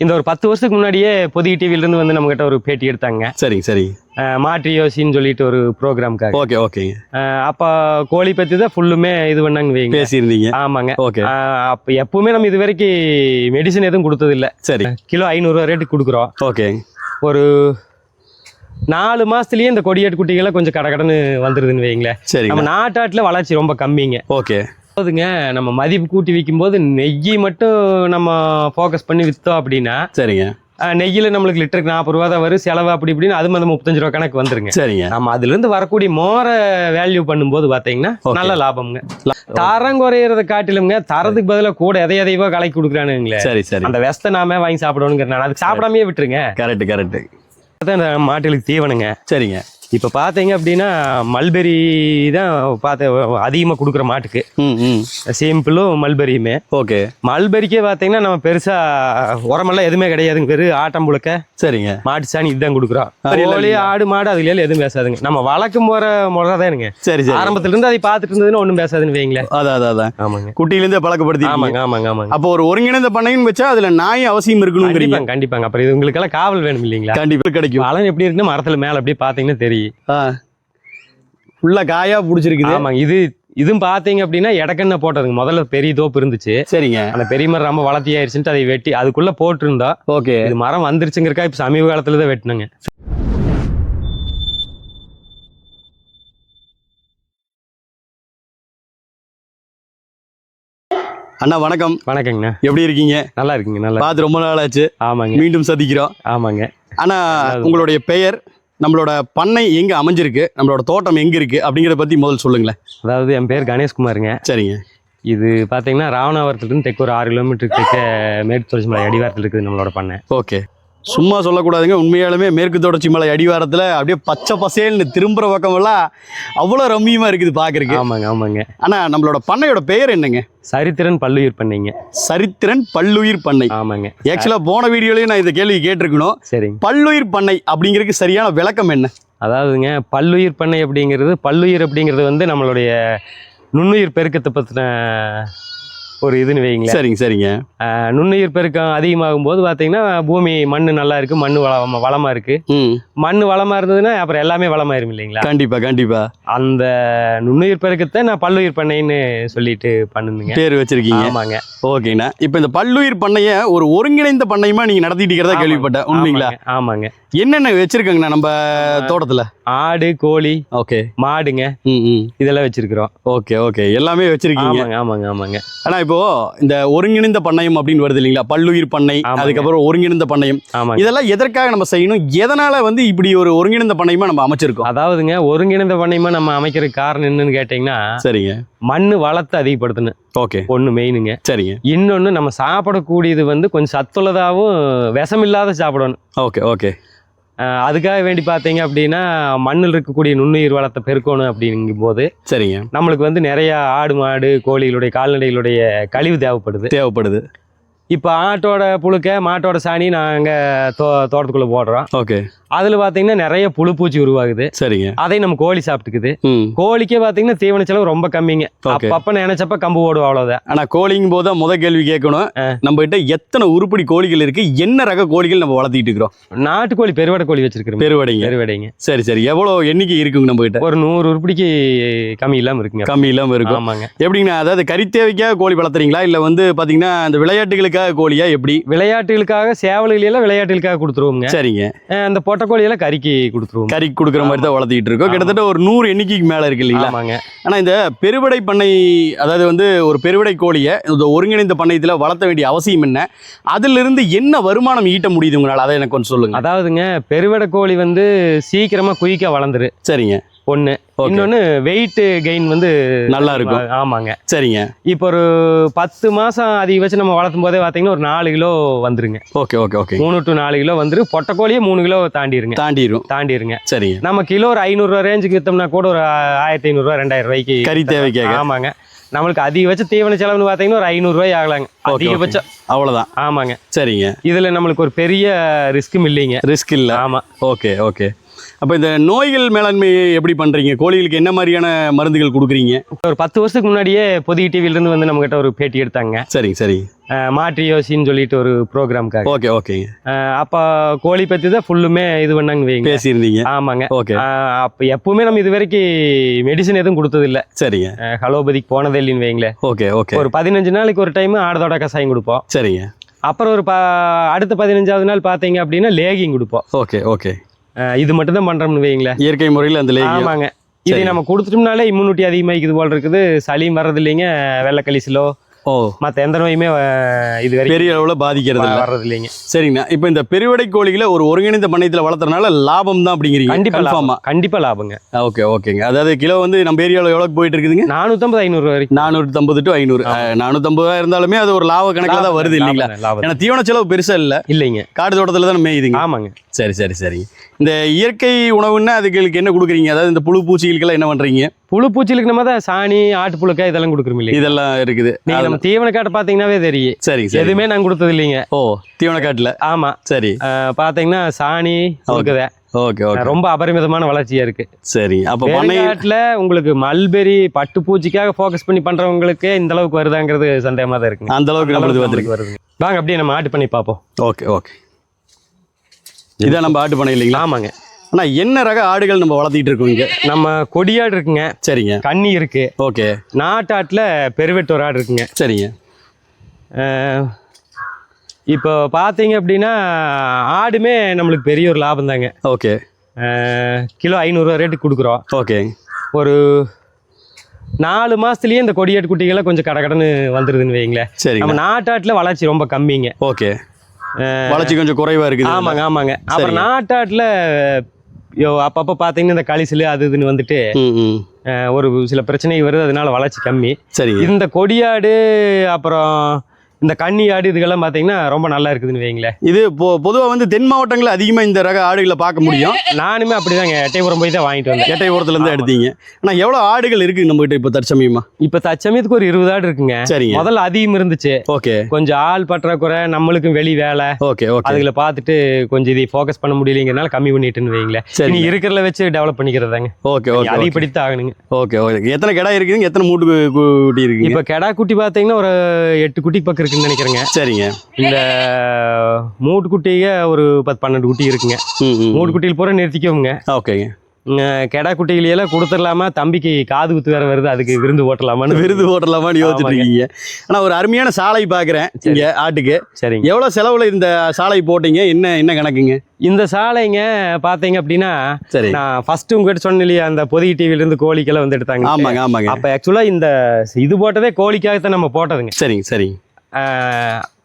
இந்த ஒரு பத்து வருஷத்துக்கு முன்னாடியே பொதிகை டிவில இருந்து வந்து நம்ம கிட்ட ஒரு பேட்டி எடுத்தாங்க. சரிங்க அஹ் மாற்றி யோசின்னு சொல்லிட்டு ஒரு ப்ரோக்ராம்க்காக ஓகே ஓகேங்க அப்போ கோழி பத்தி தான் ஃபுல்லுமே இது பண்ணாங்க வைங்க. பேசியிருந்தீங்க. ஆமாங்க. ஓகே. அப்ப எப்பவுமே நம்ம இது வரைக்கும் மெடிசன் எதுவும் கொடுத்தது இல்ல சரி. கிலோ ஐநூறுரூவா ரேட்டுக்கு கொடுக்குறோம். ஓகே. ஒரு நாலு மாசத்துலயே இந்த கொடியாட்டு குட்டிகளை கொஞ்சம் கடகடன்னு வந்துருதுன்னு வைங்களேன். சரிங்க. நம்ம நாட்டாட்டுல வளர்ச்சி ரொம்ப கம்மிங்க. ஓகே. போதுங்க நம்ம மதிப்பு கூட்டி விற்கும்போது நெய்யி மட்டும் நம்ம ஃபோக்கஸ் பண்ணி விற்றோம் அப்படின்னா சரிங்க. நெய்யில நம்மளுக்கு லிட்டருக்கு நாற்பது ரூபா தான் வரும். செலவு அப்படி இப்படின்னு அது மாதிரி முப்பத்தஞ்சு ரூபா கணக்கு வந்துருங்க. சரிங்க. நம்ம அதுல இருந்து வரக்கூடிய மோரை வேல்யூ பண்ணும்போது பாத்தீங்கன்னா Okay. நல்ல லாபம்ங்க. தரம் குறையறத காட்டிலுங்க தரத்துக்கு பதிலாக கூட எதை எதையோ கலக்கி கொடுக்குறானுங்களே. சரி சரி. அந்த வெஸ்தை நாம வாங்கி சாப்பிடணுங்கிறனால அதுக்கு சாப்பிடாமயே விட்டுருங்க. Correct correct. மாட்டுகளுக்கு தீவனங்க. சரிங்க. இப்போ பார்த்தீங்க அப்படின்னா மல்பெரி தான் பார்த்து அதிகமாக கொடுக்குற மாட்டுக்கு. சிம்பிளும் மல்பெரியுமே ஓகே. மல்பெரிக்கே பார்த்தீங்கன்னா நம்ம பெருசாக உரமெல்லாம் எதுவுமே கிடையாதுங்க வெறும் ஆட்டம் புழுக்க சரிங்க. மாட்டு சாணி இதுதான் கொடுக்குறோம். கோழி ஆடு மாடு அதுல எதுவும் பேசாதுங்க. நம்ம வளர்க்கும் போற முறை தானுங்க சரி சரி. ஆரம்பத்துல இருந்து அதை பார்த்துட்டு இருந்ததுன்னு ஒன்றும் பேசாதுன்னு வைங்களேன். அதான் அதான் அதான். ஆமாங்க. குட்டியிலேருந்தே பழக்கப்படுத்தி ஆமாங்க ஆமாங்க ஆமாங்க. அப்போ ஒரு ஒருங்கிணைந்த பண்ணைன்னு வச்சா அதுல நாய் அவசியம் இருக்கணுங்கிறீங்க. கண்டிப்பாங்க கண்டிப்பாங்க. அப்புறம் இது உங்களுக்கெல்லாம் காவல் வேணும் இல்லைங்களா? கண்டிப்பா கிடைக்கும். பலன் எப்படி இருக்குன்னு மரத்துல மேல அப்படியே பார்த்தீங்கன்னா தெரியும். ஆ. ஃபுல்லா காயா பிடிச்சிருக்குது. ஆமாங்க. இது இதுவும் பார்த்தீங்க அப்படின்னா இடக்கண்ண போட்டதுங்க முதல்ல பெரிய தோப்பு இருந்துச்சு. சரிங்க. அந்த பெரிய மரம் ரொம்ப வளர்த்தி ஆயிடுச்சுன்ட்டு அதை வெட்டி அதுக்குள்ள போட்டிருந்தா ஓகே. இது மரம் வந்துருச்சுங்கிறக்கா இப்ப சமீப காலத்துல தான் வெட்டினங்க. அண்ணா வணக்கம். வணக்கங்கண்ணா. எப்படி இருக்கீங்க? நல்லா இருக்குங்க நல்லா பார்த்து ரொம்ப நாள் ஆச்சு ஆமாங்க. மீண்டும் சந்திக்கிறோம். ஆமாங்க. ஆனா உங்களுடைய பெயர்? நம்மளோட பண்ணை எங்க அமைஞ்சிருக்கு? நம்மளோட தோட்டம் எங்க இருக்கு? அப்படிங்கறத பத்தி முதல்ல சொல்லுங்களேன். அதாவது என் பேர் கணேஷ்குமாருங்க சரிங்க. இது பார்த்தீங்கன்னா ராவணாவரத்துலேருந்து தெற்கு ஒரு ஆறு கிலோமீட்டருக்கு தெற்க மேற்கு தொடர்ச்சி மலை அடிவாரத்தில் இருக்குது நம்மளோட பண்ணை. ஓகே. சும்மா சொல்லக்கூடாதுங்க. உண்மையாலுமே மேற்கு தொடர்ச்சி மலை அடிவாரத்துல அப்படியே பச்சை பசேல்னு திரும்புற பக்கமெல்லாம் அவ்வளோ ரம்மியமா இருக்குது பாக்குறதுக்கு. ஆமாங்க ஆமாங்க. ஆனா நம்மளோட பண்ணையோட பெயர் என்னங்க? சரித்திரன் பல்லுயிர் பண்ணீங்க. சரித்திரன் பல்லுயிர் பண்ணை. ஆமாங்க. ஆக்சுவலா போன வீடியோலயும் நான் இந்த கேள்வி கேட்டிருக்கணும். சரிங்க பல்லுயிர் பண்ணை அப்படிங்கிறதுக்கு சரியான விளக்கம் என்ன? அதாவதுங்க பல்லுயிர் பண்ணை அப்படிங்கிறது பல்லுயிர் அப்படிங்கிறது வந்து நம்மளுடைய நுண்ணுயிர் பெருக்கத்தை பற்றின ஒரு இதுன்னு வைங்களேன் சரிங்க சரிங்க. நுண்ணுயிர் பெருக்கம் அதிகமாகும் போது பார்த்தீங்கன்னா பூமி மண் நல்லா இருக்கு மண் வளமா வளமா இருக்கு. மண் வளமா இருந்ததுன்னா அப்புறம் எல்லாமே வளமாயிரும் இல்லைங்களா? கண்டிப்பா கண்டிப்பா. அந்த நுண்ணுயிர் பெருக்கத்தை நான் பல்லுயிர் பண்ணைன்னு சொல்லிட்டு பண்ணுங்க பேர் வச்சிருக்கீங்க. ஆமாங்க. ஓகேண்ணா. இப்போ இந்த பல்லுயிர் பண்ணைய ஒரு ஒருங்கிணைந்த பண்ணையமா நீங்க நடத்திட்டு இருக்கிறதா கேள்விப்பட்டேன். உண்மைங்களா? ஆமாங்க. என்னென்ன வச்சிருக்கங்கண்ணா நம்ம தோட்டத்துல? ஆடு கோழி ஓகே. மாடுங்க. இதெல்லாம் வச்சிருக்கிறோம். Okay okay. எல்லாமே வச்சிருக்கீங்க. ஆமாங்க ஆமாங்க ஆனா இப்போ இந்த ஒருங்கிணைந்த பண்ணையம் அப்படின்னு வருது இல்லைங்களா? பல்லுயிர் பண்ணை. அதுக்கப்புறம் ஒருங்கிணைந்த பண்ணையம். ஆமாங்க. இதெல்லாம் எதற்காக நம்ம செய்யணும்? எதனால வந்து இப்படி ஒரு ஒருங்கிணைந்த பண்ணையமா நம்ம அமைச்சிருக்கோம்? அதாவதுங்க ஒருங்கிணைந்த பண்ணையமா நம்ம அமைக்கிறதுக்கு காரணம் என்னன்னு கேட்டிங்கன்னா சரிங்க. மண்ணு வளத்தை அதிகப்படுத்தணும். ஓகே. ஒன்று மெயினுங்க சரிங்க. இன்னொன்று நம்ம சாப்பிடக்கூடியது வந்து கொஞ்சம் சத்துள்ளதாகவும் விஷமில்லாத சாப்பிடணும். Okay okay. அதுக்காக வேண்டி பார்த்தீங்க அப்படின்னா மண்ணில் இருக்கக்கூடிய நுண்ணுயிர் வளத்தை பெருக்கணும் அப்படிங்கும்போது சரிங்க. நம்மளுக்கு வந்து நிறைய ஆடு மாடு கோழிகளுடைய கால்நடைகளுடைய கழிவு தேவைப்படுது. தேவைப்படுது. இப்போ ஆட்டோட புழுக்க மாட்டோட சாணி நாங்கள் தோ தோட்டத்துக்குள்ளே போடுறோம். ஓகே. அதில் பார்த்தீங்கன்னா நிறைய புழு பூச்சி உருவாகுது. சரிங்க. அதை நம்ம கோழி சாப்பிட்டுக்குது. கோழிக்கே பார்த்தீங்கன்னா தீவன செலவு ரொம்ப கம்மிங்க. அப்பப்போ நினைச்சப்ப கம்பு ஓடும் அவ்வளோதான் ஆனா கோழிங்கும் போது முத கேள்வி கேட்கணும். நம்ம கிட்ட எத்தனை உருப்படி கோழிகள் இருக்கு? என்ன ரக கோழிகள் நம்ம வளர்த்திட்டு இருக்கிறோம்? நாட்டுக்கோழி பெருவடை கோழி வச்சிருக்கிறோம். பெருவடைங்க. பெருவடைங்க. சரி சரி. எவ்வளவு எண்ணிக்கை இருக்குங்க நம்ம கிட்ட ஒரு நூறு உருப்படிக்கு கம்மி இல்லாமல் இருக்குங்க. கம்மி இல்லாம இருக்கும். ஆமாங்க. எப்படிங்கண்ணா? அதாவது கறித்தேவைக்காக கோழி வளர்த்துறீங்களா? இல்ல வந்து பாத்தீங்கன்னா இந்த விளையாட்டுகளுக்காக கோழியா? எப்படி? விளையாட்டுகளுக்காக சேவல்கள் எல்லாம் விளையாட்டுகளுக்காக கொடுத்துருவோங்க சரிங்க. அந்த பொட்டைக்கோழி எல்லாம் கறிக்கு கொடுத்துருவோம். கறி கொடுக்குற மாதிரி தான் வளர்த்திட்டு இருக்கோம். கிட்டத்தட்ட ஒரு நூறு எண்ணிக்கைக்கு மேல இருக்கு இல்லைங்களா? ஆமாங்க. ஆனா இந்த பெருவிடை பண்ணை அதாவது வந்து ஒரு பெருவிடை கோழியை இந்த ஒருங்கிணைந்த பண்ணையத்துல வளர்த்த வேண்டிய அவசியம் என்ன? அதுல இருந்து என்ன வருமானம் ஈட்ட முடியுது உங்களால? அதை எனக்கு கொஞ்சம் சொல்லுங்க. அதாவதுங்க பெருவடை கோழி வந்து சீக்கிரமா குயிக்கா வளர்ந்துரு. சரிங்க. ஒண்ணு. ஓகே இன்னொன்னு வெயிட் கெயின் வந்து நல்லா இருக்கும் ஆமாங்க. சரிங்க. இப்போ ஒரு பத்து மாசம் அதிகபட்சம் நம்ம வளர்த்தும் போதே பார்த்தீங்கன்னா ஒரு நாலு கிலோ வந்துருங்க. ஓகே ஓகே ஓகே மூணு டு நாலு கிலோ வந்துரு. பொட்டைக்கோழியே மூணு கிலோ தாண்டிருங்க. தாண்டிரும். தாண்டிருங்க. சரிங்க. நம்ம கிலோ ஒரு ஐநூறுரூவா ரேஞ்சுக்கு வித்தோம்னா கூட ஒரு ஆயிரத்தி ஐநூறுரூவா ரெண்டாயிரம் ரூபாய்க்கு கறி தேவைக்காக ஆமாங்க. நம்மளுக்கு அதிகபட்ச தீவன செலவுன்னு பார்த்தீங்கன்னா ஒரு ஐநூறுரூவாய் ஆகலாங்க. அதிகபட்சம். அவ்வளவுதான். ஆமாங்க. சரிங்க. இதுல நம்மளுக்கு ஒரு பெரிய ரிஸ்க்கும் இல்லைங்க. ரிஸ்க் இல்ல. ஆமா. ஓகே ஓகே அப்போ இந்த நோய்கள் மேலாண்மையை எப்படி பண்ணுறீங்க கோழிகளுக்கு என்ன மாதிரியான மருந்துகள் கொடுக்குறீங்க? ஒரு பத்து வருஷத்துக்கு முன்னாடியே பொதிகை டிவில இருந்து வந்து நம்மகிட்ட ஒரு பேட்டி எடுத்தாங்க. சரிங்க அஹ் மாற்றி யோசின்னு சொல்லிட்டு ஒரு ப்ரோக்ராம்க்காக ஓகே ஓகேங்க அப்போ கோழி பற்றி தான் ஃபுல்லுமே இது பண்ணாங்க வைங்க. பேசியிருந்தீங்க. ஆமாங்க. ஓகே. அப்போ எப்பவுமே நம்ம இது வரைக்கும் மெடிசன் எதுவும் கொடுத்ததில்ல. சரிங்க. ஹலோபதிக்கு போனதே இல்லைன்னு வைங்களேன். Okay okay. ஒரு பதினஞ்சு நாளைக்கு ஒரு டைம் ஆடதோட கசாயம் கொடுப்போம். சரிங்க. அப்புறம் ஒரு ப அடுத்த பதினஞ்சாவது நாள் பார்த்தீங்க அப்படின்னா லேகிங் கொடுப்போம். Okay okay. இது மட்டும் தான் பண்ணுறோம்னு வைங்களேன் இயற்கை முறையில் அந்த ஆமாங்க. இது. நம்ம கொடுத்துட்டோம்னாலே இம்யூனிட்டி அதிகமாகிக்குது போல் இருக்குது. சளியும் வர்றது இல்லைங்க வெள்ளைக்கலிசிலோ ஓ. மற்ற எந்த நோயுமே இது வரைக்கும் பெரிய அளவில் பாதிக்கிறது வர்றது இல்லைங்க சரிங்கண்ணா. இப்போ இந்த பெருவிடை கோழிகளை ஒரு ஒருங்கிணைந்த பண்ணையத்தில் வளர்த்துறதுனால லாபம் தான் அப்படிங்கிறீங்க. கண்டிப்பா கன்ஃபார்மா லாபம் கண்டிப்பா லாபங்க. ஓகே ஓகேங்க அதாவது கிலோ வந்து நம்ம ஏரியாவில் எவ்வளோக்கு போயிட்டு இருக்குதுங்க? நானூத்தம்பது ஐநூறு வரைக்கும். நானூற்றம்பது டு ஐநூறு. நானூற்றம்பது இருந்தாலுமே அது ஒரு லாப கணக்கில் தான் வருது இல்லைங்களா. ஏன்னா தீவன செலவு பெருசா இல்லை. இல்லைங்க. காடு தோட்டத்தில் தான் மேயுதுங்க. ஆமாங்க. சரி சரி சரி இந்த இயற்கை உணவுன்னா அதுகளுக்கு என்ன கொடுக்குறீங்க? அதாவது இந்த புழு பூச்சிகளுக்கெல்லாம் என்ன பண்றீங்க? புழு பூச்சிலுக்கு நம்ம தான் சாணி ஆட்டு புழுக்கை இதெல்லாம் கொடுக்குறோம் இல்லைங்க இதெல்லாம் இருக்குது. நீங்க நம்ம தீவன காட்டை பாத்தீங்கன்னாவே தெரியும். சரி எதுவுமே நாங்க கொடுத்தது இல்லைங்க. ஓ தீவன காட்டுல ஆமா. சரி. பாத்தீங்கன்னா சாணி கொடுக்குத ஓகே ஓகே. ரொம்ப அபரிமிதமான வளர்ச்சியா இருக்கு. சரி அப்போ வெறுங்காட்டுல உங்களுக்கு மல்பெரி பட்டு பூச்சிக்காக ஃபோக்கஸ் பண்ணி பண்றவங்களுக்கு இந்த அளவுக்கு வருதாங்கிறது சந்தேகமா தான் இருக்குங்க. அந்த அளவுக்கு நம்மளுக்கு வருதுங்க. வாங்க அப்படியே நம்ம ஆட்டு பண்ணி பார்ப்போம். Okay okay. இதான் நம்ம ஆட்டு பண்ணை இல்லைங்களா? ஆமாங்க. ஆனா என்ன ரக ஆடுகள் நம்ம வளர்த்திட்டு இருக்கோம் இங்க? நம்ம கொடியாடு இருக்குங்க. சரிங்க. கன்னி இருக்கு. ஓகே. நாட்டாட்டுல பெருவெட்டு ஒரு ஆடு இருக்குங்க. சரிங்க. இப்போ பார்த்தீங்க அப்படின்னா ஆடுமே நம்மளுக்கு பெரிய ஒரு லாபம் தாங்க. ஓகே. கிலோ ஐநூறுரூவா ரேட்டுக்கு கொடுக்குறோம். ஓகே. ஒரு நாலு மாதத்துலேயே இந்த கொடியாட்டு குட்டிகளை கொஞ்சம் கடகடன்னு வந்துடுதுன்னு வைங்களேன் சரிங்க. நம்ம நாட்டாட்டில் வளர்ச்சி ரொம்ப கம்மிங்க. ஓகே. வளர்ச்சி கொஞ்சம் குறைவா இருக்குது. ஆமாங்க ஆமாங்க. அப்புறம் நாட்டாட்டில் அப்பப்போ பார்த்தீங்கன்னா இந்த கழிசல் அது இதுன்னு வந்துட்டு ஒரு சில பிரச்சனை வருது அதனால வளர்ச்சி கம்மி. சரிங்க இந்த கொடியாடு அப்புறம் இந்த கன்னி ஆடு இதுக்கெல்லாம் பார்த்தீங்கன்னா ரொம்ப நல்லா இருக்குதுன்னு வைங்களேன் இது பொதுவாக வந்து தென் மாவட்டங்களில் அதிகமாக இந்த ரக ஆடுகளை பார்க்க முடியும். நானுமே அப்படிதாங்க. எட்டயபுரம் போய் தான் வாங்கிட்டு வந்தேன். ஆமா. எடுத்தீங்க. ஆனால் எவ்வளோ ஆடுகள் இருக்குது நம்மகிட்ட இப்போ தற்சமயமா? இப்போ தச்சமயத்துக்கு ஒரு இருபது ஆடு இருக்குங்க. சரிங்க. முதல்ல அதிகம் இருந்துச்சு. ஓகே. கொஞ்சம் ஆள் பற்றாக்குறை நம்மளுக்கும் வெளி வேலை. Okay okay. அதுகளை பார்த்துட்டு கொஞ்சம் இதை ஃபோக்கஸ் பண்ண முடியலைங்கிறனால கம்மி பண்ணிட்டுன்னு வைங்களேன் சரி இருக்கிறத வச்சு டெவலப் பண்ணிக்கிறதாங்க ஓகே ஓகே அதிகப்படுத்தி ஆகணுங்க. Okay okay. எத்தனை கிடா இருக்குதுங்க? எத்தனை மூட்டு குட்டி இருக்குங்க இப்போ கெடா குட்டி பார்த்தீங்கன்னா ஒரு எட்டு குட்டி பக்கம் இருக்குன்னு நினைக்கிறேங்க. சரிங்க. இந்த மூட்டு குட்டிங்க ஒரு பத்து பன்னெண்டு குட்டி இருக்குங்க. மூட்டு குட்டியில் பூரா நிறுத்திக்கோங்க. ஓகேங்க. கெடா குட்டிகளையெல்லாம் கொடுத்துடலாமா? தம்பிக்கு காது குத்து வேற வருது அதுக்கு விருந்து ஓட்டலாமான்னு. விருது ஓட்டலாமான்னு யோசிச்சுட்டு. இருக்கீங்க ஆனால் ஒரு அருமையான சாலை பார்க்குறேன் இங்கே ஆட்டுக்கு. சரிங்க. எவ்வளோ செலவில் இந்த சாலை போட்டீங்க? என்ன என்ன கணக்குங்க? இந்த சாலைங்க பார்த்தீங்க அப்படின்னா சரி. நான் ஃபர்ஸ்ட் உங்ககிட்ட சொன்னேன் இல்லையா அந்த பொதிகை டிவில இருந்து கோழிக்கெல்லாம் வந்து எடுத்தாங்க ஆமாங்க ஆமாங்க. அப்ப ஆக்சுவலா இந்த இது போட்டதே கோழிக்காகத்தான் நம்ம போட்டதுங்க. சரிங்க சரிங்க.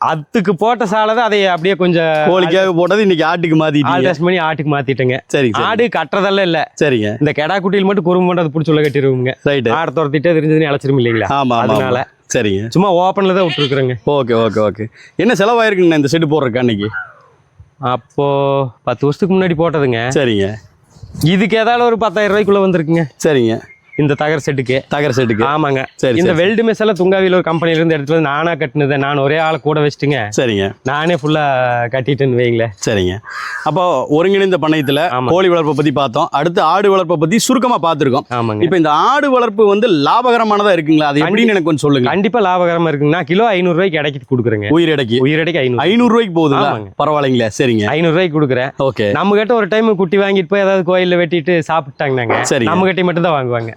அதுக்கு போட்ட சாலை தான் அதை அப்படியே கொஞ்சம் கோழிக்காக போட்டது இன்னைக்கு ஆட்டுக்கு மாத்திட்டீங்க. ஆல்ட்ரேஷன் பண்ணி ஆட்டுக்கு மாத்திட்டேங்க. சரி. ஆடு கட்டுறதெல்லாம் இல்ல. சரிங்க. இந்த கெடா குட்டியில் மட்டும் குறும்பு மட்டும் அதை பிடிச்சி உள்ள கட்டிடுவோங்க ரைட்டு ஆடை துரத்திட்டே தெரிஞ்சதுன்னு அழைச்சிரும் இல்லைங்களா? ஆமா அதனால. சரிங்க. சும்மா ஓப்பன்ல தான் விட்டுருக்குறேங்க. Okay okay okay. என்ன செலவாயிருக்குங்கண்ணா இந்த செட்டு போடுறக்கு அன்னைக்கு? அப்போ பத்து வருஷத்துக்கு முன்னாடி போட்டதுங்க. சரிங்க. இதுக்கு ஏதாவது ஒரு பத்தாயிரம் ரூபாய்க்குள்ள வந்திருக்குங்க. சரிங்க. இந்த தகர செட்டுக்கு. தகர செட்டுக்கு. ஆமாங்க. சரி இந்த சரி. வெல்டு மெஸ் எல்லாம் துங்காவில ஒரு கம்பெனில இருந்து எடுத்துட்டு வந்து நானா கட்டினதை. நான் ஒரே ஆளை கூட வச்சுட்டுங்க. சரிங்க. நானே ஃபுல்லா கட்டிட்டேன்னு வைங்களேன் சரிங்க. அப்போ ஒருங்கிணைந்த பண்ணையத்தில். கோழி வளர்ப்பை பற்றி பார்த்தோம். அடுத்து ஆடு வளர்ப்பை பற்றி சுருக்கமாக பார்த்துருக்கோம். ஆமாங்க. இப்போ இந்த ஆடு வளர்ப்பு வந்து லாபகரமானதா இருக்குங்களா? அது எப்படின்னு எனக்கு கொஞ்சம் சொல்லுங்க. கண்டிப்பா லாபகரமா இருக்குங்கண்ணா கிலோ ஐநூறு ரூபாய்க்கு இடைக்கு கொடுக்குறேங்க. உயிரிடைக்கு? உயிரடைக்கு ஐநூறு. ஐநூறு ரூபாய்க்கு போகுதுங்களா. பரவாயில்லைங்களே. சரிங்க. ஐநூறு ரூபாய்க்கு கொடுக்குறேன். ஓகே. நம்ம கிட்ட ஒரு டைம் குட்டி வாங்கிட்டு போய் ஏதாவது கோயில்ல வெட்டிட்டு சாப்பிட்டாங்கன்னாங்க சரிங்க. நம்ம கிட்ட மட்டும் தான் வாங்குவாங்க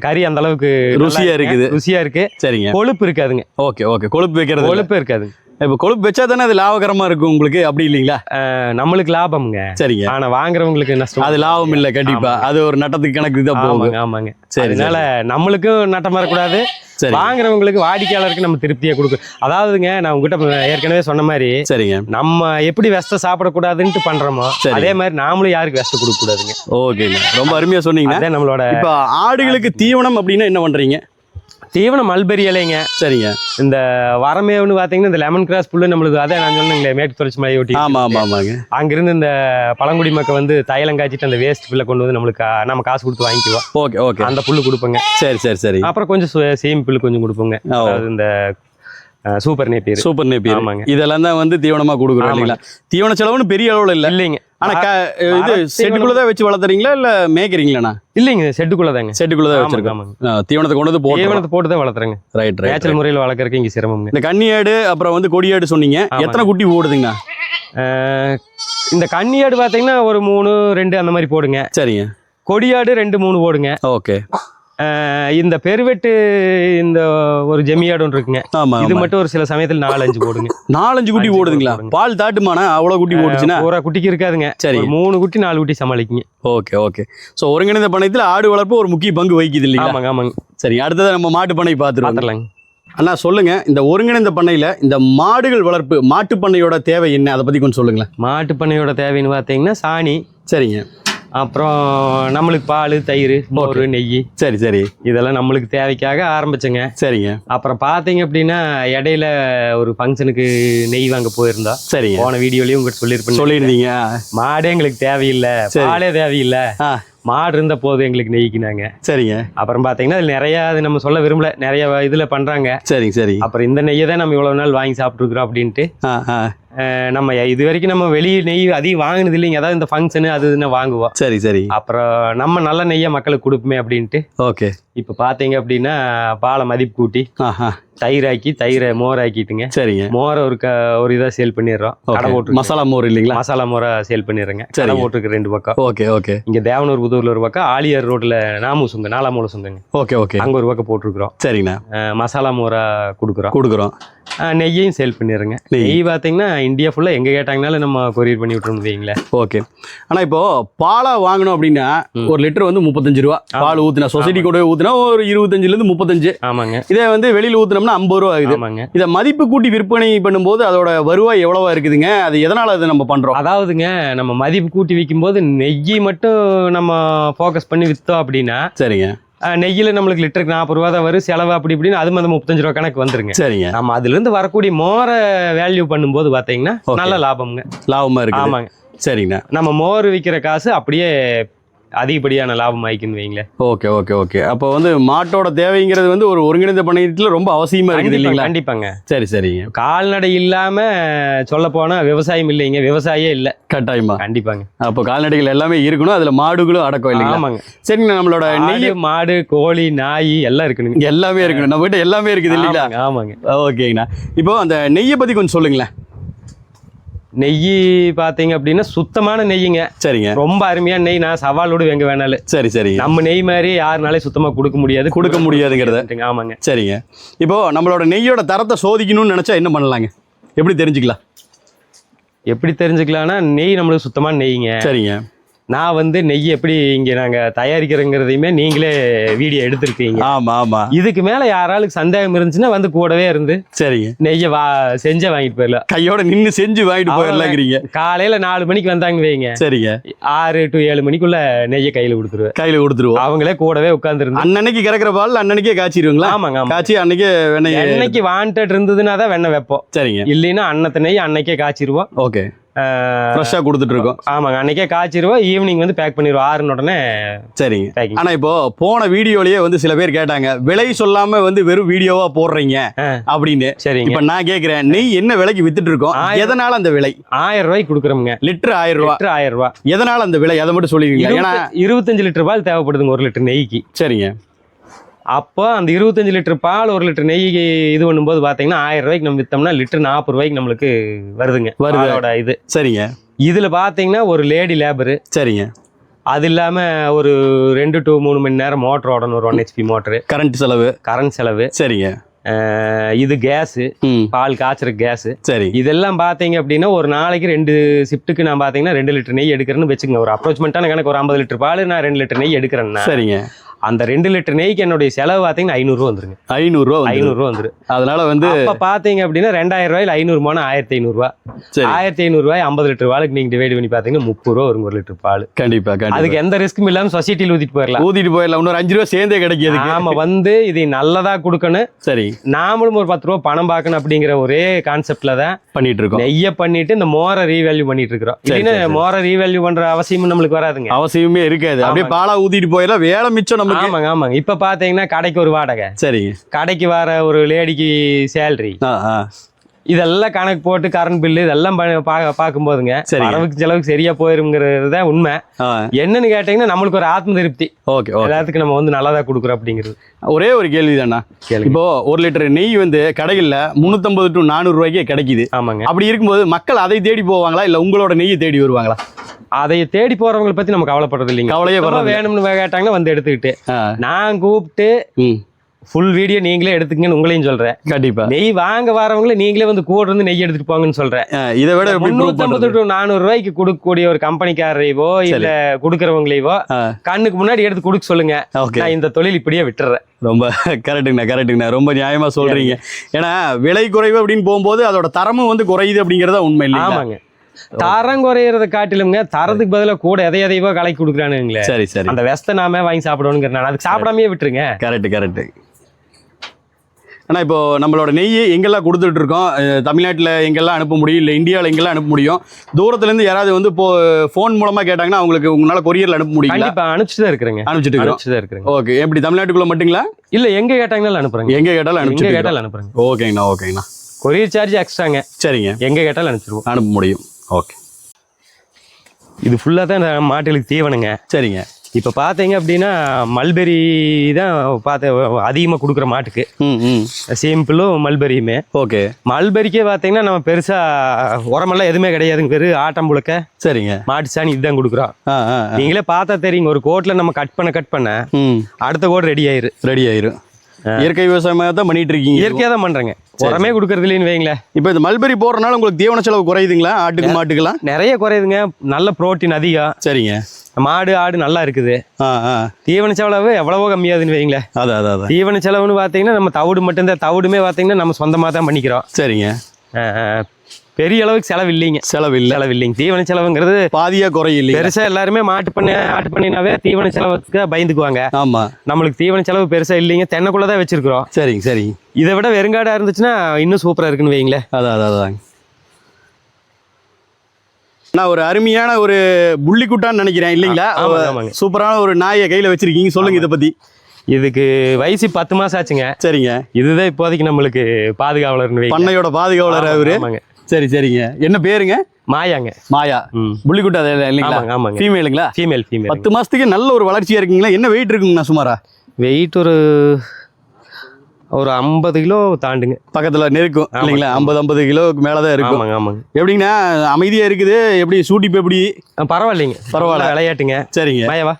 கறி அந்த அளவுக்கு ருசியா இருக்குது. ருசியா இருக்கு. சரிங்க. கொழுப்பு இருக்காதுங்க. Okay okay. கொழுப்பு வைக்கிறது. கொழுப்பு இருக்காது. இப்போ கொழுப்பு வச்சா தானே அது லாபகரமா இருக்கும் உங்களுக்கு? அப்படி இல்லைங்களா? நம்மளுக்கு லாபம்ங்க. சரிங்க. ஆனா வாங்குறவங்களுக்கு நஷ்டம் அது லாபம் இல்லை கண்டிப்பா. அது ஒரு நட்டத்துக்கு கணக்கு தான் போகும் ஆமாங்க சரி அதனால நம்மளுக்கும் நட்டம் வரக்கூடாது. சரி. வாங்குறவங்களுக்கு வாடிக்கையாளருக்கு நம்ம திருப்தியா கொடுக்கும் அதாவதுங்க நான் உங்ககிட்ட ஏற்கனவே சொன்ன மாதிரி சரிங்க. நம்ம எப்படி வெஸ்ட சாப்பிடக்கூடாதுன்ட்டு பண்றோமோ. அதே மாதிரி நாமளும் யாருக்கு வெஸ்ட கொடுக்க கூடாதுங்க ஓகேங்க. ரொம்ப அருமையா சொன்னீங்க. நம்மளோட இப்போ ஆடுகளுக்கு தீவனம் அப்படின்னா என்ன பண்றீங்க? தீவனம் மல்பெரி இலைங்க. சரிங்க. இந்த வரமேவுன்னு பாத்தீங்கன்னா இந்த லெமன் கிராஸ் புல்லு நம்மளுக்கு அதே நான் சொன்னேங்களே மேற்கு தொடர்ச்சி மலையை ஒட்டி. ஆமா ஆமா ஆமாங்க. அங்கிருந்து இந்த பழங்குடி மக்கள் வந்து தைலம் காய்ச்சிட்டு அந்த வேஸ்ட் புல்லை கொண்டு வந்து நம்மளுக்கு நம்ம காசு கொடுத்து வாங்கிக்குவோம். Okay okay. அந்த புல்லு கொடுப்போங்க. சரி சரி சரி. அப்புறம் கொஞ்சம் சேமி புல்லு கொஞ்சம் கொடுப்போங்க. அதாவது இந்த சூப்பர் நேப்பியர் சூப்பர் நேப்பியர் ஆமாங்க. இதெல்லாம் தான் வந்து தீவனமா கொடுக்குறோம். இல்லைங்களா? தீவன செலவுன்னு பெரிய அளவுல இல்ல. இல்லைங்க. ஆனா இது வார செட்டுக்குள்ள தான் வச்சு வளர்த்துறீங்களா இல்ல மேய்க்கிறீங்களாண்ணா? இல்லைங்க செட்டுக்குள்ள தாங்க செட்டுக்குள்ள தான் ஆ, தீவனத்தை கொண்டு வந்து போட்டு தீவனத்தை போட்டு தான் வளர்த்துறேங்க ரைட் ரைட் நேச்சுரல் முறையில் வளர்க்குறதுக்கு இங்கே சிரமங்க இந்த கன்னியாடு அப்புறம் வந்து கொடியாடு சொன்னீங்க. எத்தனை குட்டி ஓடுதுங்க இந்த கன்னியாடு பார்த்தீங்கன்னா ஒரு மூணு ரெண்டு அந்த மாதிரி போடுங்க. சரிங்க. கொடியாடு ரெண்டு மூணு போடுங்க. ஓகே. இந்த பெருவெட்டு இந்த ஒரு ஜெமியாடு ஒன்று இருக்குங்க. ஆமா இது. மட்டும் ஒரு சில சமயத்தில் நாலு அஞ்சு போடுங்க. நாலஞ்சு குட்டி ஓடுதுங்களா. பால் தாட்டுமாண்ணா? அவ்வளவு குட்டி ஓடுச்சுன்னா பூரா குட்டிக்கு இருக்காதுங்க. சரி. ஒரு மூணு குட்டி நாலு குட்டி சமாளிக்குங்க. Okay okay. ஸோ ஒருங்கிணைந்த பண்ணையத்தில் ஆடு வளர்ப்பு ஒரு முக்கிய பங்கு வகிக்குது இல்லைங்களா? ஆமாங்க ஆமாங்க. சரி அடுத்தது நம்ம மாட்டு பண்ணை பார்த்துருவோம். அண்ணா சொல்லுங்க. இந்த ஒருங்கிணைந்த பண்ணையில இந்த மாடுகள் வளர்ப்பு மாட்டு பண்ணையோட தேவை என்ன? அதை பத்தி கொஞ்சம் சொல்லுங்களேன். மாட்டு பண்ணையோட தேவைன்னு பார்த்தீங்கன்னா சாணி. சரிங்க. அப்புறம் நம்மளுக்கு பால் தயிர் மோர் நெய். சரி சரி. இதெல்லாம் நம்மளுக்கு தேவைக்காக ஆரம்பிச்சேங்க. சரிங்க. அப்புறம் பார்த்தீங்க அப்படின்னா இடையில ஒரு ஃபங்க்ஷனுக்கு நெய் வாங்க போயிருந்தோம் சரிங்க. போன வீடியோலயும் உங்கள்கிட்ட சொல்லியிருப்பேன். சொல்லியிருந்தீங்க. மாடே எங்களுக்கு தேவையில்லை. பாலே தேவையில்லை. மாடு இருந்த போதும் எங்களுக்கு நெய்க்கினாங்க. சரிங்க. அப்புறம் பார்த்தீங்கன்னா அதில் நிறையா அது நம்ம சொல்ல விரும்பல. நிறைய இதில் பண்ணுறாங்க சரிங்க சரி. அப்புறம் இந்த நெய்யை தான் நம்ம இவ்வளோ நாள் வாங்கி சாப்பிட்ருக்குறோம் அப்படின்ட்டு. நம்ம இது வரைக்கும் நம்ம வெளியே நெய் அதிகம் வாங்கினது இல்லைங்க. அதாவது இந்த ஃபங்க்ஷனு அது இதுன்னு வாங்குவோம். சரி சரி. அப்புறம் நம்ம நல்ல நெய்யை மக்களுக்கு கொடுப்போமே அப்படின்ட்டு. ஓகே. இப்போ பார்த்தீங்க அப்படின்னா பாலை மதிப்பு கூட்டி. தயிராக்கி தயிரை மோர் ஆக்கிட்டுங்க சரிங்க. மோரை ஒரு க ஒரு இதாக சேல் பண்ணிடுறோம். கடை போட்டு மசாலா மோர் இல்லைங்களா? மசாலா மோரை சேல் பண்ணிடுறேங்க. கடை. போட்டுருக்கு ரெண்டு பக்கம். Okay okay. இங்க தேவனூர் புதூர்ல ஒரு பக்கம் ஆலியார் ரோட்ல நாமூசுங்க நாலாமூல சுங்கங்க ஓகே ஓகே. அங்க ஒரு பக்கம் போட்டிருக்கிறோம். சரிங்கண்ணா. மசாலா மோரா கொடுக்குறோம். கொடுக்குறோம். நெய்யையும் சேல் பண்ணிடுறேங்க. நெய். பார்த்தீங்கன்னா இந்தியா ஃபுல்லா எங்க கேட்டாங்கனாலும் நம்ம கொரியர் பண்ணி விட்டுறோம் வைங்களேன் ஓகே. ஆனா இப்போ பாலா வாங்கணும் அப்படின்னா ஒரு லிட்டர் வந்து முப்பத்தஞ்சு ரூபா. பால் ஊத்துனா சொசைட்டி கூட ஊத்துனா ஒரு இருபத்தஞ்சுல இருந்து முப்பத்தஞ்சு. ஆமாங்க. இதே வந்து வெளியில ஊத்துனோம்னா ஐம்பது ரூபா ஆகுது. ஆமாங்க. இதை மதிப்பு கூட்டி விற்பனை பண்ணும்போது அதோட வருவாய் எவ்வளவா இருக்குதுங்க? அது எதனால அதை நம்ம பண்றோம்? அதாவதுங்க நம்ம மதிப்பு கூட்டி விற்கும்போது நெய்யை மட்டும் நம்ம ஃபோக்கஸ் பண்ணி விற்றோம் அப்படின்னா சரிங்க. நெய்யில நம்மளுக்கு லிட்டருக்கு நாற்பது ரூபா தான் வரும். செலவு அப்படி இப்படின்னு அது வந்து முப்பத்தஞ்சு ரூபா கணக்கு வந்துருங்க. சரிங்க. நம்ம அதுல இருந்து வரக்கூடிய மோரை வேல்யூ பண்ணும்போது பாத்தீங்கன்னா Okay. நல்ல லாபம்ங்க. லாபமா இருக்குது. ஆமாங்க. சரிங்கண்ணா நம்ம மோர் விற்கிற காசு அப்படியே அதிகப்படியான லாபம் ஆயிக்குன்னு வைங்களேன் ஓகே ஓகே ஓகே. அப்போ வந்து மாட்டோட தேவைங்கிறது வந்து ஒரு ஒருங்கிணைந்த பண்ணையத்துல ரொம்ப அவசியமா இருக்குது இல்லைங்களா? கண்டிப்பாங்க. சரி சரிங்க. கால்நடை இல்லாம சொல்ல போனா விவசாயம் இல்லைங்க. விவசாயே இல்ல. கட்டாயமா? கண்டிப்பாங்க. அப்போ கால்நடைகள் எல்லாமே இருக்கணும் அதுல மாடுகளும் அடக்கம் இல்லைங்களா? ஆமாங்க. சரிங்கண்ணா நம்மளோட நெய் மாடு கோழி நாய் எல்லாம் இருக்குனுங்க இங்க எல்லாமே இருக்கணும். நம்ம கிட்ட எல்லாமே இருக்குது இல்லைங்களா? ஆமாங்க, ஆமாங்க. ஓகேங்கண்ணா. இப்போ அந்த நெய்யை பத்தி கொஞ்சம் சொல்லுங்களேன். நெய் பாத்தீங்க அப்படின்னா சுத்தமான நெய்யுங்க சரிங்க. ரொம்ப அருமையான நெய் நான் சவாலோடு எங்க வேணாலும். சரி சரிங்க நம்ம நெய் மாதிரி யாருனாலே சுத்தமா கொடுக்க முடியாது. கொடுக்க முடியாதுங்கிறத. ஆமாங்க. சரிங்க. இப்போ நம்மளோட நெய்யோட தரத்தை சோதிக்கணும்னு நினைச்சா என்ன பண்ணலாங்க? எப்படி தெரிஞ்சுக்கலாம்? எப்படி தெரிஞ்சுக்கலாம்னா நெய் நம்மளுக்கு சுத்தமான நெய்ங்க. சரிங்க. நான் வந்து நெய் எப்படி இங்க நாங்க தயாரிக்கிறோங்கிறதையுமே நீங்களே வீடியோ எடுத்திருக்கீங்க. ஆமா ஆமா. இதுக்கு மேல யாராளுக்கு சந்தேகம் இருந்துச்சுன்னா வந்து கூடவே இருந்து சரிங்க. நெய்யை வா செஞ்ச வாங்கிட்டு போயிடலாம். கையோட நின்னு செஞ்சு வாங்கிட்டு போயிடலாங்கிறீங்க. காலையில நாலு மணிக்கு வந்தாங்க வைங்க. சரிங்க. ஆறு டு ஏழு மணிக்குள்ள நெய்யை கையில கொடுத்துருவேன். கையில கொடுத்துருவோம். அவங்களே கூடவே உட்காந்துருந்து அன்னன்னைக்கு கறக்கிற பால் அன்னன்னைக்கே காய்ச்சிருவீங்களா ஆமாங்க ஆமா காய்ச்சி அன்னைக்கே வெண்ணெய் என்னைக்கு வாண்டட் இருந்ததுன்னா தான் வெண்ணெய் வைப்போம். சரிங்க. இல்லைன்னா அன்னத்தை நெய் அன்னைக்கே காய்ச்சிருவோம். ஓகே. ஃப்ரெஷ்ஷாக கொடுத்துட்டு இருக்கோம் ஆமாங்க அன்னைக்கே காய்ச்சிருவோம். ஈவினிங் வந்து பேக் பண்ணிடுவோம். ஆறுன உடனே சரிங்க. பேக்கிங் ஆனா இப்போ போன வீடியோலயே வந்து சில பேர் கேட்டாங்க விலை சொல்லாம வந்து வெறும் வீடியோவா போடுறீங்க. அப்படின்னு. சரிங்க. இப்ப நான் கேக்குறேன் நெய் என்ன விலைக்கு வித்துட்டு இருக்கோம். எதனால அந்த விலை? ஆயிரம் ரூபாய்க்கு கொடுக்குறோமுங்க. லிட்டர் ஆயிரம் ரூபாய் லிட்டர் ஆயிரம் ரூபாய் எதனால அந்த விலை? அதை மட்டும் சொல்லிருக்கீங்களா ஏன்னா இருபத்தி- இருபத்தஞ்சு லிட்டர் பால் தேவைப்படுதுங்க ஒரு லிட்டர் நெய்க்கு. சரிங்க. அப்போ அந்த இருபத்தஞ்சு லிட்டர் பால் ஒரு லிட்டர் நெய் இது பண்ணும்போது பார்த்தீங்கன்னா ஆயிரம் ரூபாய்க்கு நம்ம வித்தோம்னா லிட்டர் நாற்பது ரூபாய்க்கு நம்மளுக்கு வருதுங்க வருது. பாலோட இது. சரிங்க. இதில் பார்த்தீங்கன்னா ஒரு லேடி லேபரு. சரிங்க. அது இல்லாமல் ஒரு ரெண்டு டு மூணு மணி நேரம் மோட்டர் ஓடணும் ஒரு ஒன் ஹெச்பி மோட்ரு கரண்ட் செலவு. கரண்ட் செலவு. சரிங்க. இது கேஸு. பால் காய்ச்சற கேஸு. சரி. இதெல்லாம் பார்த்தீங்க அப்படின்னா ஒரு நாளைக்கு ரெண்டு ஷிஃப்ட்டுக்கு நான் பார்த்தீங்கன்னா ரெண்டு லிட்டர் நெய் எடுக்கிறேன்னு வச்சுக்கோங்க. ஒரு அப்ரோச்மெண்ட்டான கணக்கு ஒரு ஐம்பது லிட்டர் பால் நான் ரெண்டு லிட்டர் நெய் எடுக்கிறேன்னா. சரிங்க. அந்த ரெண்டு லிட்டர் நெய்க்கு என்னுடைய செலவு பார்த்தீங்கன்னா ஐநூறுரூவா வந்துருங்க. ஐநூறுரூவா ஐநூறுரூவா வந்துரு. அதனால வந்து அப்ப பாத்தீங்க அப்படின்னா ரெண்டாயிரம் ரூபாயில ஐநூறு போனா ஆயிரத்தி ஐநூறுரூவா ஆயிரத்தி ஐநூறு ரூபாய் ஐம்பது லிட்டர் பாலுக்கு நீங்க டிவைட் பண்ணி பாத்தீங்கன்னா முப்பது ரூபா வரும் ஒரு லிட்டர் பால். கண்டிப்பா கண்டிப்பா. அதுக்கு எந்த ரிஸ்க்கும் இல்லாம சொசைட்டில ஊத்திட்டு போயிடலாம் ஊத்திட்டு போயிடலாம் இன்னொரு அஞ்சு ரூபா சேர்ந்தே கிடைக்கிறதுக்கு நாம வந்து இது நல்லதா கொடுக்கணும். சரி. நாமளும் ஒரு பத்து ரூபா பணம் பார்க்கணும் அப்படிங்கிற ஒரே கான்செப்ட்ல தான் பண்ணிட்டு இருக்கோம். நெய்ய பண்ணிட்டு இந்த மோரை ரீவேல்யூ பண்ணிட்டு இருக்கிறோம். இல்லைன்னா. மோரை ரீவேல்யூ பண்ற அவசியம் நம்மளுக்கு வராதுங்க. அவசியமே இருக்காது. அப்படியே பாலா ஊத்திட்டு போயிடலாம் வேலை மிச்சம் நமக்கு ஆமாங்க ஆமாங்க. இப்ப பாத்தீங்கன்னா கடைக்கு ஒரு வாடகை. சரிங்க. கடைக்கு வர ஒரு லேடிக்கு சேலரி இதெல்லாம் கணக்கு போட்டு கரண்ட் பில்லு இதெல்லாம் பார்க்கும்போதுங்க. வரவுக்கு செலவுக்கு சரியா போயிருங்கிறது தான் உண்மை. என்னன்னு கேட்டீங்கன்னா நம்மளுக்கு ஒரு ஆத்ம திருப்தி ஓகே. எல்லாத்துக்கும் நம்ம வந்து நல்லதா கொடுக்குறோம் அப்படிங்கிறது. ஒரே ஒரு கேள்வி தானே இப்போ ஒரு லிட்டர் நெய் வந்து கடைகளில் முந்நூற்றம்பது டு நானூறு ரூபாய்க்கே கிடைக்குது. ஆமாங்க. அப்படி இருக்கும்போது மக்கள் அதை தேடி போவாங்களா? இல்லை உங்களோட நெய்யை தேடி வருவாங்களா? அதை தேடி போறவங்களை பத்தி நம்ம கவலைப்படுறது இல்லைங்க. கவலையே வேணும்னு கேட்டாங்கன்னா வந்து எடுத்துக்கிட்டு நான் கூப்பிட்டு ஃபுல் வீடியோ நீங்களே எடுத்துக்கங்கன்னு உங்களையும் சொல்றேன். கண்டிப்பா. நெய் வாங்க வரவங்களே நீங்களே வந்து கூட இருந்து நெய் எடுத்துட்டு போங்கன்னு சொல்றேன். இதை விட பண்றது? டு நானூறு ரூபாய்க்கு கொடுக்கக்கூடிய ஒரு கம்பெனிக்காரையவோ இல்ல கொடுக்கறவங்களையோ. கண்ணுக்கு முன்னாடி எடுத்து கொடுக்க சொல்லுங்க. நான் இந்த தொழில் இப்படியே விட்டுறேன். ரொம்ப கரெக்டுங்கண்ணா கரெக்டுங்கண்ணா ரொம்ப நியாயமா சொல்றீங்க. ஏன்னா விலை குறைவு அப்படின்னு போகும்போது அதோட தரமும் வந்து குறையுது அப்படிங்கறத உண்மை இல்லைங்களா? ஆமாங்க. தரம் குறையறத காட்டிலுங்க தரத்துக்கு பதிலா கூட எதை எதையோ கலக்கி கொடுக்குறானுங்களே. சரி சரி. அந்த வெஸ்த நாம வாங்கி சாப்பிடணுங்கிற நான் அதுக்கு சாப்பிடாமயே விட்டுருங்க. கரெக்ட் கரெக்ட் ஆனா இப்போ நம்மளோட நெய் எங்கெல்லாம் கொடுத்துட்டு இருக்கோம் தமிழ்நாட்டுல எங்கெல்லாம் அனுப்ப முடியும் இல்லை இந்தியாவில் எங்கெல்லாம் அனுப்ப முடியும் தூரத்துல இருந்து யாராவது வந்து இப்போ ஃபோன் மூலமா கேட்டாங்கன்னா அவங்களுக்கு உங்களால கொரியர்ல அனுப்ப முடியுங்களா? கண்டிப்பா அனுப்பிச்சுதான் தான் இருக்கிறேங்க. அனுப்பிச்சிட்டு அனுப்பிச்சுதான் தான் இருக்கிறேங்க. ஓகே எப்படி தமிழ்நாட்டுக்குள்ள மட்டுங்களா? இல்ல எங்க கேட்டாங்கனாலும் அனுப்புறேங்க. எங்க கேட்டாலும் இருக்கிறோம். கேட்டாலும் அனுப்புறேங்க. ஓகேங்கண்ணா ஓகேங்கண்ணா. கொரியர் சார்ஜ் எக்ஸ்ட்ராங்க சரிங்க. எங்க கேட்டாலும் அனுப்பிச்சிருவோம். அனுப்ப முடியும். ஓகே. இது ஃபுல்லா தான் மாட்டுகளுக்கு தீவனங்க. சரிங்க. இப்போ பார்த்தீங்க அப்படின்னா மல்பெரி தான் பார்த்த அதிகமாக கொடுக்குற மாட்டுக்கு. சிம்பிளும் மல்பெரியுமே ஓகே. மல்பெரிக்கே பார்த்தீங்கன்னா நம்ம பெருசாக உரமெல்லாம் எதுவுமே கிடையாதுங்க வெறும் ஆட்டம் புழுக்க. சரிங்க. மாட்டு சாணி இதுதான் கொடுக்குறோம். நீங்களே பார்த்தா தெரியுங்க ஒரு கோட்டில் நம்ம கட் பண்ண கட் பண்ண ம். அடுத்த கோட் ரெடி ஆயிரு. ரெடி ஆயிரும். இயற்கை விவசாயமாக தான் பண்ணிட்டு இருக்கீங்க? இயற்கையாக தான் பண்ணுறேங்க உரமே கொடுக்கறது இல்லைன்னு வைங்களேன். இப்போ இந்த மல்பெரி போடுறதுனால உங்களுக்கு தீவன செலவு குறையுதுங்களா? ஆட்டுக்கு மாட்டுக்கெல்லாம்? நிறைய குறையுதுங்க. நல்ல புரோட்டீன் அதிகம். சரிங்க. மாடு ஆடு நல்லா இருக்குது. தீவன செலவு எவ்வளவோ கம்மியாகுதுன்னு வைங்களேன். அதான் அதான் தீவன செலவுன்னு பார்த்தீங்கன்னா நம்ம தவிடு மட்டும்தான் தவிடுமே பார்த்தீங்கன்னா நம்ம சொந்தமாக தான் பண்ணிக்கிறோம். சரிங்க. பெரிய அளவுக்கு செலவு இல்லைங்க. செலவு இல்லை. செலவு இல்லைங்க. தீவன செலவுங்கிறது பாதியா குறையும் இல்லையா பெருசா எல்லாருமே மாட்டு பண்ண ஆட்டு பண்ணினாவே தீவன செலவுக்கு பயந்துக்குவாங்க. ஆமா. நம்மளுக்கு தீவன செலவு பெருசா இல்லைங்க. தென்னைக்குள்ள தான் வச்சிருக்கிறோம். சரிங்க சரிங்க. இதை விட வெறுங்காடா இருந்துச்சுன்னா இன்னும் சூப்பரா இருக்குன்னு வைங்களேன் அதான் அதான் நான் ஒரு அருமையான ஒரு புள்ளிக்குட்டான்னு நினைக்கிறேன் இல்லைங்களா. சூப்பரான ஒரு நாயை கையில வச்சிருக்கீங்க. சொல்லுங்க இதை பத்தி. இதுக்கு வயசு பத்து மாசம் ஆச்சுங்க. சரிங்க. இதுதான் இப்போதைக்கு நம்மளுக்கு பாதுகாவலர்னு வைங்க பண்ணையோட பாதுகாவலர் அவரு. ஆமாங்க. சரி சரிங்க. என்ன பேருங்க? மாயாங்க. மாயா. புள்ளிக்குட்டா இல்லைங்களா? ஆமாங்க ஃபீமேலுங்களா ஃபீமேல் ஃபீமேல் பத்து மாசத்துக்கு நல்ல ஒரு வளர்ச்சியா இருக்குங்களா? என்ன வெயிட் இருக்குங்கண்ணா சுமாரா? வெயிட் ஒரு ஒரு ஐம்பது கிலோ தாண்டுங்க. பக்கத்துல நெருக்கும் இல்லைங்களா? ஐம்பது ஐம்பது கிலோவுக்கு மேலதான் இருக்கும். ஆமாங்க ஆமாங்க. எப்படிங்கண்ணா அமைதியா இருக்குது? எப்படி சூட்டிப்பு எப்படி? பரவாயில்லைங்க. பரவாயில்ல. விளையாட்டுங்க. சரிங்க. மாயாவா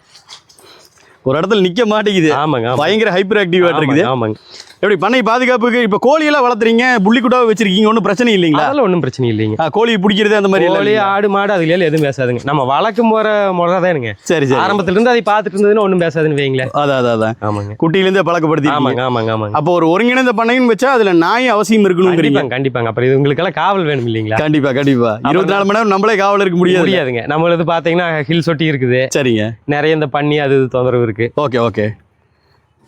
ஒரு இடத்துல நிக்க மாட்டேங்குது. ஆமாங்க பயங்கர ஹைப்பர் ஆக்டிவா இருக்குது. ஆமாங்க. எப்படி பண்ணை பாதுகாப்புக்கு இப்ப கோழி எல்லாம் வளர்த்துறீங்க? புள்ளிக்குட்டாவை வச்சிருக்கீங்க ஒன்றும் பிரச்சனை இல்லைங்களா? அதெல்லாம் ஒன்றும் பிரச்சனை இல்லைங்க. கோழி பிடிக்கிறது அந்த மாதிரி கோழி ஆடு மாடு அதுல எதுவும் பேசாதுங்க. நம்ம வளர்க்கும் போற முறை தானுங்க சரி சரி. ஆரம்பத்துல இருந்து அதை பார்த்துட்டு இருந்ததுன்னு ஒன்றும் பேசாதுன்னு வைங்களேன். அதான் அதான் அதான். ஆமாங்க. குட்டியிலேருந்தே பழக்கப்படுத்தி ஆமாங்க ஆமாங்க ஆமாங்க. அப்போ ஒரு ஒருங்கிணைந்த பண்ணைன்னு வச்சா அதுல நாய் அவசியம் இருக்கணுங்கிறீங்க? கண்டிப்பாங்க கண்டிப்பாங்க. அப்புறம் இது உங்களுக்கெல்லாம் காவல் வேணும் இல்லைங்களா? கண்டிப்பா கண்டிப்பா. இருபத்தி நாலு மணி நேரம் நம்மளே காவல் இருக்க முடியாது. முடியாதுங்க. நம்மளது பாத்தீங்கன்னா ஹில் சொட்டி இருக்குது. சரிங்க. நிறைய இந்த பண்ணி அது தொந்தரவு இருக்கு. Okay okay.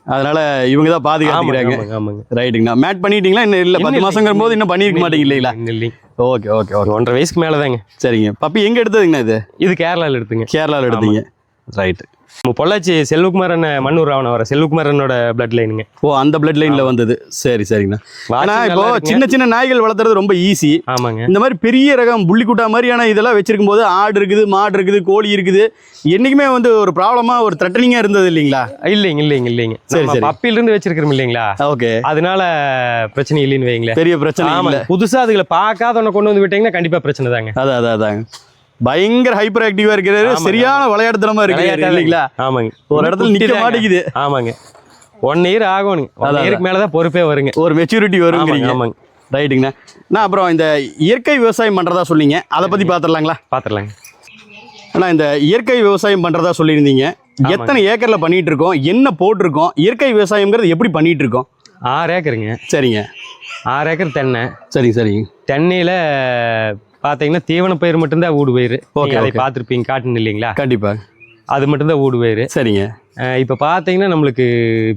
அதனால இவங்க தான் பாதுகாத்துக்கிறாங்க ஆமாங்க ரைட்டுங்கண்ணா மேட் பண்ணிட்டீங்களா? இன்னும் இல்ல பத்து மாசங்கிற போது இன்னும் பண்ணிருக்க மாட்டீங்க இல்லைங்களா? இல்லைங்க ஓகே ஓகே ஓகே ஒன்றரை வயசுக்கு மேலதாங்க. சரிங்க. பப்பி எங்க எடுத்ததுங்கண்ணா இது? இது கேரளால எடுத்துங்க கேரளால எடுத்தீங்க. ரைட் நம்ம பொள்ளாச்சி செல்வகுமாரன் மண்ணூர் ராவணம் வர செல்வகுமாரனோட பிளட் லைனுங்க ஓ அந்த பிளட் லைன்ல வந்தது. சரி சரிங்கண்ணா. ஆனா வாட்சிங் இப்போ. சின்ன சின்ன நாய்கள் வளர்த்துறது ரொம்ப ஈஸி ஆமாங்க. இந்த மாதிரி பெரிய ரகம் புள்ளிக்குட்டா மாதிரியான இதெல்லாம் வச்சிருக்கும் போது ஆடு இருக்குது மாடு இருக்குது கோழி இருக்குது. என்னைக்குமே வந்து ஒரு ப்ராப்ளமா ஒரு த்ரெட்டனிங்கா இருந்தது இல்லைங்களா? இல்லைங்க இல்லைங்க இல்லைங்க. சரி, சரி. பப்பில இருந்து வச்சிருக்கிறோம் இல்லைங்களா? ஓகே. அதனால பிரச்சனை இல்லைன்னு வைங்களேன் பெரிய பிரச்சனை ஆமா இல்ல. புதுசா அதுகளை பார்க்காத ஒண்ணு கொண்டு வந்து விட்டீங்கன்னா கண்டிப்பா பிரச்சனை தாங்க. அதான் அதான் அதாங்க. பயங்கர ஹைப்பர் ஆக்டிவா இருக்கிறாரு. சரியான விளையாட்டுத்தனமா இருக்கிறாரு விளையாட்டாதாங்க. இல்லைங்களா? ஆமாங்க. ஒரு இடத்துல நிக்க. மாட்டேங்குது. ஆமாங்க. ஒன் இயர் ஆகணுங்க ஒன் இயருக்கு மேலதான் பொறுப்பே வருங்க. ஒரு மெச்சூரிட்டி வருங்கிறீங்க. ஆமாங்க ரைட்டுங்கண்ணா நான் அப்புறம் இந்த இயற்கை விவசாயம் பண்றதா சொன்னீங்க. அதை பத்தி பாத்துடலாங்களா? பாத்துடலாங்க. ஆனா இந்த இயற்கை விவசாயம் பண்றதா சொல்லியிருந்தீங்க. எத்தனை ஏக்கர்ல பண்ணிட்டு இருக்கோம்? என்ன போட்டிருக்கோம்? இயற்கை விவசாயம்ங்கிறது எப்படி பண்ணிட்டு இருக்கோம்? ஆறு ஏக்கருங்க. சரிங்க. ஆறு ஏக்கர் தென்னை. சரிங்க சரிங்க. தென்னையில பாத்தீங்கன்னா தீவன பயிர் மட்டும்தான் ஊடு பயிர். நீங்க அதை. பார்த்துருப்பீங்க காட்டுன்னு இல்லைங்களா? கண்டிப்பா. அது மட்டும்தான் ஊடு பயிர். சரிங்க. இப்போ பார்த்தீங்கன்னா நம்மளுக்கு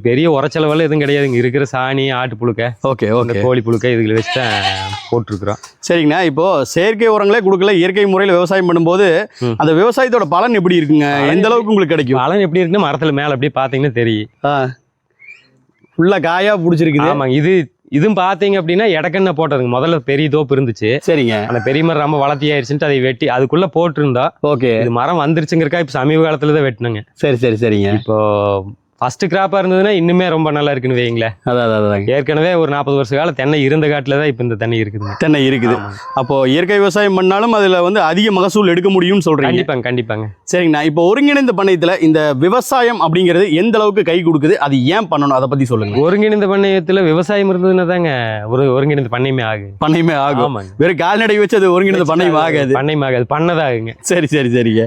பெரிய உரச்செலவெல்லாம் எதுவும் கிடையாதுங்க இருக்கிற சாணி ஆட்டு புழுக்க ஓகே ஓகே. கோழி புழுக்க இதுகளை வச்சு தான் போட்டிருக்கிறோம். சரிங்கண்ணா இப்போ செயற்கை உரங்களே கொடுக்கல இயற்கை முறையில் விவசாயம் பண்ணும்போது. அந்த விவசாயத்தோட பலன் எப்படி இருக்குங்க? எந்த அளவுக்கு உங்களுக்கு கிடைக்கும்? பலன் எப்படி இருக்குன்னா மரத்துல மேல அப்படியே பார்த்தீங்கன்னா தெரியும். ஃபுல்லா காயா பிடிச்சிருக்குது. ஆமாங்க இது இதுவும் பார்த்தீங்க அப்படின்னா இடக்கண்ண போட்டதுங்க. முதல்ல பெரிய தோப்பு இருந்துச்சு. சரிங்க. அந்த பெரிய மரம் ரொம்ப வளர்த்தி ஆயிடுச்சுன்ட்டு அதை வெட்டி அதுக்குள்ள போட்டிருந்தோம். ஓகே. இது மரம் வந்துருச்சுங்கிறக்கா இப்போ சமீப காலத்துல தான் வெட்டினுங்க. சரி சரி சரிங்க. இப்போ ஃபர்ஸ்ட் கிராப்பா இருந்ததுன்னா இன்னுமே ரொம்ப நல்லா இருக்குன்னு வைங்களேன் அதான் அதான் ஏற்கனவே ஒரு நாற்பது வருஷ காலம் தென்னை இருந்த காட்டுல தான் இப்போ இந்த தென்னை இருக்குதுங்க தென்னை இருக்குது. அப்போ இயற்கை விவசாயம் பண்ணாலும் அதுல வந்து அதிக மகசூல் எடுக்க முடியும்னு சொல்றீங்க. கண்டிப்பாங்க கண்டிப்பாங்க. சரிங்கண்ணா. இப்போ ஒருங்கிணைந்த பண்ணையத்துல இந்த விவசாயம் அப்படிங்கிறது எந்த அளவுக்கு கை கொடுக்குது? அது ஏன் பண்ணணும்? அதை பத்தி சொல்லுங்க. ஒருங்கிணைந்த பண்ணையத்துல விவசாயம் இருந்ததுன்னா தாங்க ஒரு ஒருங்கிணைந்த பண்ணையுமே ஆகும் பண்ணையுமே ஆகும். வெறும் கால்நடை வச்சு அது ஒருங்கிணைந்த பண்ணையும் ஆகாது. பண்ணையும் ஆகாது. பண்ணதாகுங்க. சரி சரி சரிங்க.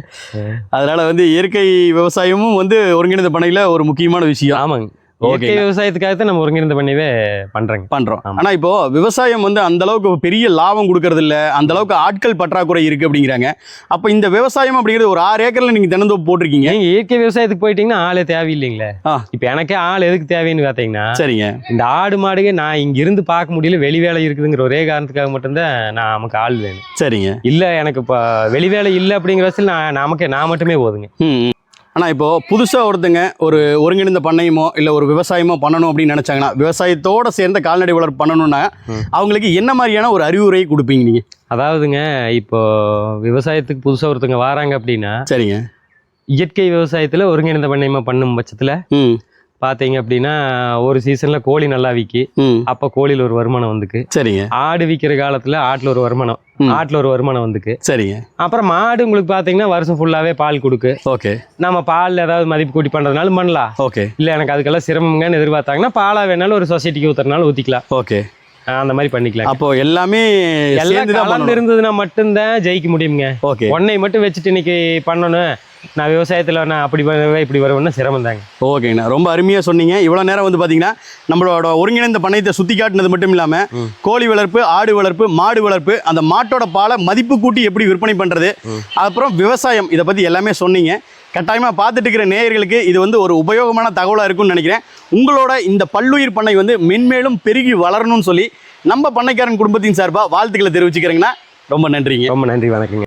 அதனால வந்து இயற்கை விவசாயமும் வந்து ஒருங்கிணைந்த பண்ணையில ஒரு முக்கியமான விஷயம். ஆமாங்க. இயற்கை விவசாயத்துக்காக தான் நம்ம ஒருங்கிணைந்த பண்ணையவே பண்றேங்க. பண்றோம். ஆனா இப்போ விவசாயம் வந்து அந்த அளவுக்கு பெரிய லாபம் கொடுக்கறது இல்ல அந்த அளவுக்கு ஆட்கள் பற்றாக்குறை இருக்கு அப்படிங்கிறாங்க. அப்ப இந்த விவசாயம் அப்படிங்கிறது ஒரு ஆறு ஏக்கர்ல நீங்க தென்னந்தோப்பு போட்டிருக்கீங்க. நீங்க இயற்கை விவசாயத்துக்கு போயிட்டீங்கன்னா ஆளே தேவையில்லைங்களே. இப்ப எனக்கே ஆள் எதுக்கு தேவைன்னு பார்த்தீங்கன்னா சரிங்க. இந்த ஆடு மாடுக நான் இங்க இருந்து பார்க்க முடியல வெளி வேலை இருக்குதுங்கிற ஒரே காரணத்துக்காக மட்டும்தான் நான் நமக்கு ஆள் வேணும். சரிங்க. இல்ல எனக்கு இப்போ வெளி வேலை இல்லை அப்படிங்கிற வசதியில் நான் நமக்கு நான் மட்டுமே போதுங்க. ம் ம். ஆனா இப்போ புதுசா ஒருத்தங்க ஒரு ஒருங்கிணைந்த பண்ணையமோ இல்ல ஒரு விவசாயமோ பண்ணணும் அப்படின்னு நினைச்சாங்கன்னா விவசாயத்தோட சேர்ந்த கால்நடை வளர்ப்பு பண்ணணும்னா. அவங்களுக்கு என்ன மாதிரியான ஒரு அறிவுரை கொடுப்பீங்க நீங்க அதாவதுங்க இப்போ விவசாயத்துக்கு புதுசா ஒருத்தங்க வராங்க அப்படின்னா சரிங்க இயற்கை விவசாயத்துல ஒருங்கிணைந்த பண்ணையமா பண்ணும் பட்சத்துல ம் பார்த்தீங்க அப்படின்னா ஒரு சீசன்ல கோழி நல்லா விக்கி. ம். அப்போ கோழியில் ஒரு வருமானம் வந்துக்கு. சரிங்க. ஆடு விற்கிற காலத்துல ஆட்டுல ஒரு வருமானம். ஆட்டுல ஒரு வருமானம் வந்துக்கு. சரிங்க. அப்புறம் மாடு உங்களுக்கு பார்த்தீங்கன்னா வருஷம் ஃபுல்லாவே பால் கொடுக்கு. ஓகே. நம்ம பால் ஏதாவது மதிப்பு கூட்டி பண்றதுனாலும் பண்ணலாம் ஓகே. இல்ல எனக்கு அதுக்கெல்லாம் சிரமங்கன்னு எதிர்பார்த்தாங்கன்னா பாலா வேணாலும் ஒரு சொசைட்டிக்கு ஊத்துறனாலும் ஊத்திக்கலாம். ஓகே. அந்த மாதிரி பண்ணிக்கலாம் அப்போ எல்லாமே எல்லாம் கலந்து இருந்ததுன்னா மட்டும்தான் ஜெயிக்க முடியுங்க ஓகே. ஒன்னை மட்டும் வச்சுட்டு இன்னைக்கு பண்ணணும். நான் விவசாயத்துல நான் அப்படி வருவேன் இப்படி வருவேன்னா சிரமம் தாங்க ஓகேங்கண்ணா. ரொம்ப அருமையாக சொன்னீங்க. இவ்வளோ நேரம் வந்து பார்த்தீங்கன்னா நம்மளோட ஒருங்கிணைந்த பண்ணையத்தை சுற்றி காட்டினது மட்டும் இல்லாமல். கோழி வளர்ப்பு ஆடு வளர்ப்பு மாடு வளர்ப்பு அந்த மாட்டோட பாலை மதிப்பு கூட்டி எப்படி விற்பனை பண்ணுறது. அப்புறம் விவசாயம் இதை பற்றி எல்லாமே சொன்னீங்க. கட்டாயமாக பார்த்துட்டு இருக்கிற நேயர்களுக்கு இது வந்து ஒரு உபயோகமான தகவலாக இருக்கும்னு நினைக்கிறேன். உங்களோட இந்த பல்லுயிர் பண்ணை வந்து மென்மேலும் பெருகி வளரணும்னு சொல்லி நம்ம பண்ணைக்காரன் குடும்பத்தின் சார்பாக வாழ்த்துக்களை தெரிவிச்சுக்கிறேங்கண்ணா. ரொம்ப நன்றிங்க. ரொம்ப நன்றி வணக்கங்க.